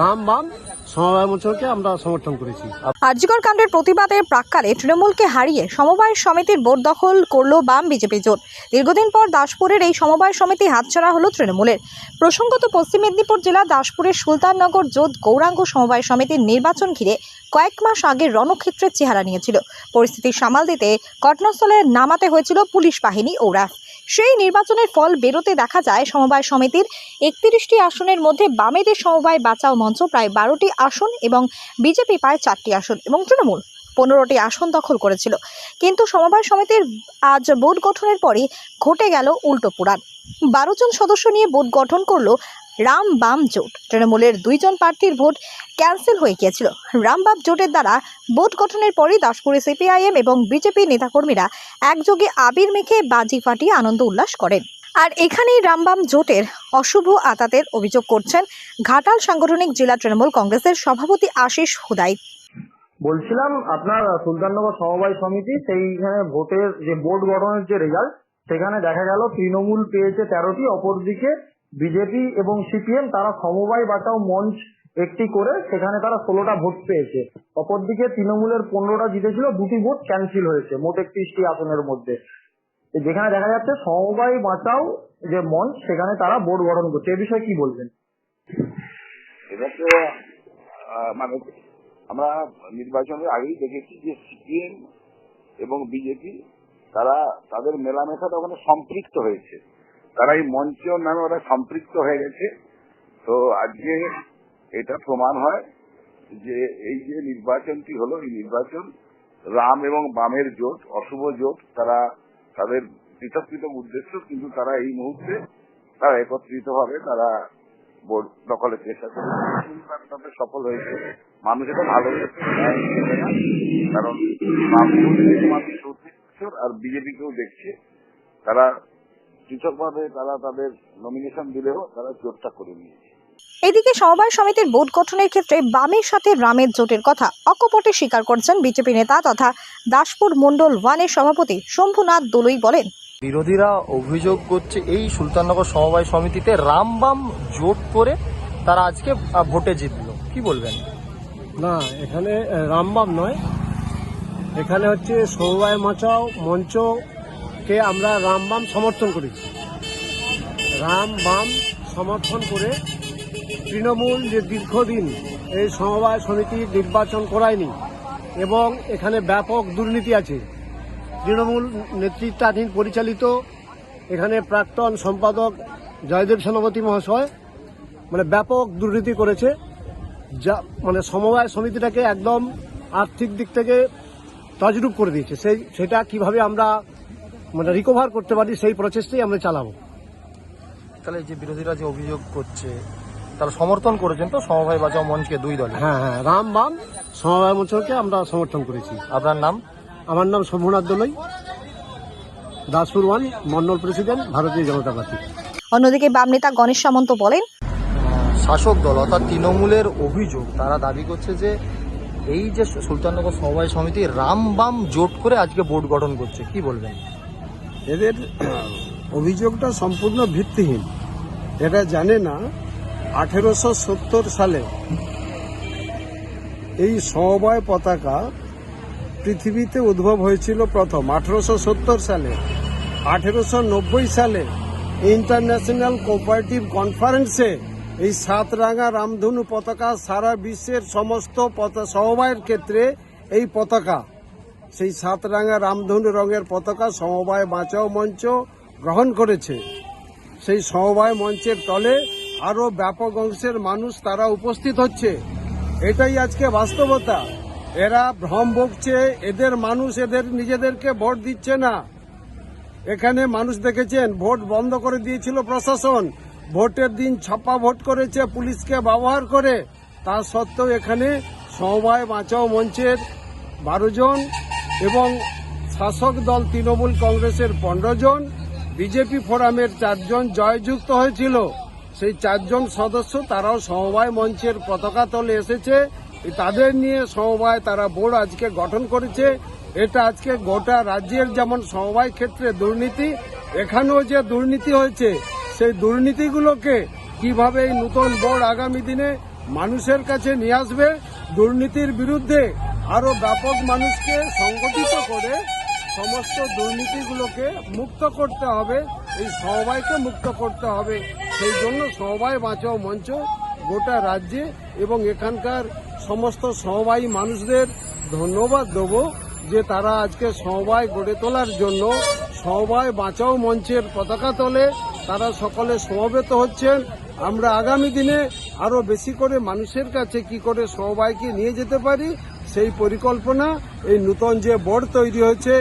রাম বাম সমবায় আরজিকর কাণ্ডের প্রতিবাদে প্রাক্কালে তৃণমূলকে হারিয়ে সমবায় সমিতির বোর্ড দখল করল বাম বিজেপি জোট। দীর্ঘদিন পর দাসপুরের এই সমবায় সমিতি হাতছাড়া হলো তৃণমূলের। প্রসঙ্গত পশ্চিম মেদিনীপুর জেলা দাসপুরের সুলতাননগর জোট গৌরাঙ্গ সমবায় সমিতির নির্বাচন ঘিরে কয়েক মাস আগে রণক্ষেত্রের চেহারা নিয়েছিল। পরিস্থিতি সামাল দিতে ঘটনাস্থলে নামাতে হয়েছিল পুলিশ বাহিনী ও সেই নির্বাচনের ফল বেরোতে দেখা যায় সমবায় সমিতির একত্রিশটি আসনের মধ্যে বামেদের সমবায় বাঁচাও মঞ্চ প্রায় বারোটি আসন এবং বিজেপি পায় চারটি আসন এবং তৃণমূল পনেরোটি আসন দখল করেছিল। কিন্তু সমবায় সমিতির আজ বোর্ড গঠনের পরই ঘটে গেল উল্টো পুরাণ বারো জন সদস্য নিয়ে বোর্ড গঠন করল রাম বাম জোট। তৃণমূলের দুইজন প্রার্থীর ভোট ক্যান্সেল হয়ে গিয়েছিল। রাম বাম জোটের দ্বারা ভোট গঠনের পরই দাসপুরে সিপিআইএম এবং বিজেপি নেতাকর্মীরা একযোগে আবির মেখে বাজি ফাটিয়ে আনন্দ উল্লাস করেন। আর এখানেই রামবাম জোটের অশুভ আতাতের অভিযোগ করছেন ঘাটাল সাংগঠনিক জেলা তৃণমূল কংগ্রেসের সভাপতি আশিস হুদাই। বলছিলাম, আপনার সুলতাননগর সমবায় সমিতি, সেইখানে ভোটের যে বোর্ড গঠনের যে রেজাল্ট সেখানে দেখা গেল তৃণমূল পেয়েছে তেরোটি, অপরদিকে বিজেপি এবং সিপিএম তারা সমবায় বাঁচাও মঞ্চ একটি করে সেখানে তারা ষোলোটা ভোট পেয়েছে। অপরদিকে তৃণমূলের পনেরোটা জিতেছিল, দুটি ভোট ক্যান্সেল হয়েছে, মোট একত্রিশটি আসনের মধ্যে। যেখানে দেখা যাচ্ছে সমবায় বাঁচাও যে মঞ্চ, সেখানে তারা বোর্ড গঠন করছে। এ বিষয়ে কি বলবেন? এটা তো মানে আমরা নির্বাচনের আগেই দেখেছি যে সিপিএম এবং বিজেপি তারা তাদের মেলামেশাটা ওখানে সম্পৃক্ত হয়েছে। তারা এই মঞ্চ নামে ওরা সম্পৃক্ত হয়ে গেছে। তো আজকে এটা প্রমাণ হয় যে এই যে নির্বাচনটি হলো, এই নির্বাচন রাম এবং বামের জোট, অশুভ জোট, তারা তাদের পৃথক পৃথক উদ্দেশ্য, কিন্তু তারা এই মুহূর্তে তারা একত্রিত ভাবে তারা দখলের চেষ্টা তাতে সফল হয়েছে। মানুষ এটা ভালো কারণ বছর আর বিজেপিকেও দেখছে। তারা পৃথকভাবে তারা তাদের নমিনেশন দিলেও তারা জোরটা করে নিয়েছে। এদিকে সমবায় সমিতির বোর্ড গঠনের ক্ষেত্রে বামের সাথে রামের জোটের কথা অকপটে স্বীকার করছেন বিজেপি নেতা তথা দাসপুর মণ্ডল ওয়ানের সভাপতি শম্ভুনাথ দলুই বলেন বিরোধীরা অভিযোগ করছে এই সুলতাননগর সমবায় সমিতিতে রামবাম জোট করে তারা আজকে ভোটে জিতলো। কি বলবেন? না এখানে রামবাম নয়। এখানে হচ্ছে সমবায় মাচাও মঞ্চকে আমরা রামবাম সমর্থন করেছি। রাম বাম সমর্থন করে তৃণমূল যে দীর্ঘদিন এই সমবায় সমিতি নির্বাচন করায়নি এবং এখানে ব্যাপক দুর্নীতি আছে, তৃণমূল নেতৃত্বাধীন পরিচালিত এখানে প্রাক্তন সম্পাদক জয়দেব সেনাপতি মহাশয় মানে ব্যাপক দুর্নীতি করেছে, যা মানে সমবায় সমিতিটাকে একদম আর্থিক দিক থেকে তজরূপ করে দিয়েছে। সেই সেটা কীভাবে আমরা মানে রিকভার করতে পারি সেই প্রচেষ্টাই আমরা চালাবো। তাহলে যে বিরোধীরা যে অভিযোগ করছে তারা সমর্থন করেছেন তো? সমবায় বাঁচাও মঞ্চকে দুই দলে। হ্যাঁ হ্যাঁ রাম বাম সমবায় মোচনকে আমরা সমর্থন করেছি। আপনার নাম? আমার নাম শম্ভুনাথ দলই। Daspur one mandal president Bharatiya Janata party. অন্যদিকে বাম নেতা গণেশ সামন্ত বলেন শাসক দল অর্থাৎ তৃণমূলের অভিযোগ তারা দাবি করছে যে এই যে সুলতাননগর সমবায় সমিতি রামবাম জোট করে আজকে বোর্ড গঠন করছে কি বলবেন? এদের অভিযোগটা সম্পূর্ণ ভিত্তিহীন। এরা জানে না, আঠেরোশো সত্তর সালে এই সমবায় পতাকা পৃথিবীতে উদ্ভব হয়েছিল প্রথম। আঠেরোশো সত্তর সালে, আঠেরোশো নব্বই সালে ইন্টারন্যাশনাল কোপারেটিভ কনফারেন্সে এই সাতরাঙা রামধনু পতাকা সারা বিশ্বের সমস্ত সমবায়ের ক্ষেত্রে এই পতাকা সেই সাতরাঙা রামধনু রঙের পতাকা সমবায় বাঁচাও মঞ্চ গ্রহণ করেছে। সেই সমবায় মঞ্চের তলে আরও ব্যাপক অংশের মানুষ তারা উপস্থিত হচ্ছে। এটাই আজকে বাস্তবতা। এরা ভ্রম বকছে এদের মানুষ এদের নিজেদেরকে ভোট দিচ্ছে না। এখানে মানুষ দেখেছেন, ভোট বন্ধ করে দিয়েছিল প্রশাসন। ভোটের দিন ছাপা ভোট করেছে, পুলিশকে ব্যবহার করে। তা সত্ত্বেও এখানে সমবায় বাঁচাও মঞ্চের বারো জন এবং শাসক দল তৃণমূল কংগ্রেসের পনেরো জন, বিজেপি ফোরামের চারজন জয়যুক্ত হয়েছিল। সেই চারজন সদস্য তারাও সমবায় মঞ্চের পতাকা তলে এসেছে। তাদের নিয়ে সমবায় তারা বোর্ড আজকে গঠন করেছে। এটা আজকে গোটা রাজ্যের যেমন সমবায় ক্ষেত্রে দুর্নীতি, এখানেও যে দুর্নীতি হয়েছে, সেই দুর্নীতিগুলোকে কীভাবে এই নতুন বোর্ড আগামী দিনে মানুষের কাছে নিয়ে আসবে, দুর্নীতির বিরুদ্ধে আরও ব্যাপক মানুষকে সংগঠিত করে সমস্ত দুর্নীতিগুলোকে মুক্ত করতে হবে, এই সমবায়কে মুক্ত করতে হবে। সেই জন্য সমবায় বাঁচাও মঞ্চ, গোটা রাজ্যে এবং এখানকার সমস্ত সমবায়ী মানুষদের ধন্যবাদ দেব যে তারা আজকে সমবায় গড়ে তোলার জন্য সমবায় বাঁচাও মঞ্চের পতাকা তলে তারা সকলে সমবেত হচ্ছেন। আমরা আগামী দিনে আরও বেশি করে মানুষের কাছে কি করে সমবায়কে নিয়ে যেতে পারি সেই পরিকল্পনা এই নূতন যে বোর্ড তৈরি হয়েছে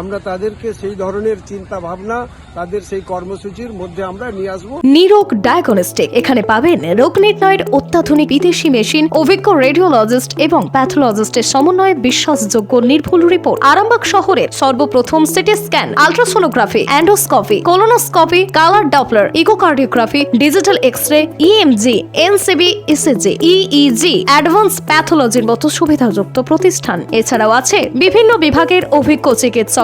আমরা তাদেরকে সেই ধরনের চিন্তা ভাবনা, তাদের সেই কর্মসূচির মধ্যে আমরা নিয়ে আসব। নিরোগ ডায়াগনস্টিক এখানে পাবেন রোগ নির্ণয়ের অত্যাধুনিক বিদেশি মেশিন, অভিজ্ঞ রেডিওলজিস্ট এবং প্যাথোলজিস্টের সমন্বয়ে বিশ্বাসযোগ্য নির্ভুল রিপোর্ট। আরামবাগ শহরের সর্বপ্রথম CT scan, ultrasonography, endoscopy, colonoscopy, colour Doppler, echocardiography, digital X ray EMG NCV ECG EEG advance প্যাথোলজির মতো সুবিধাযুক্ত প্রতিষ্ঠান। এছাড়াও আছে বিভিন্ন বিভাগের অভিজ্ঞ চিকিৎসক।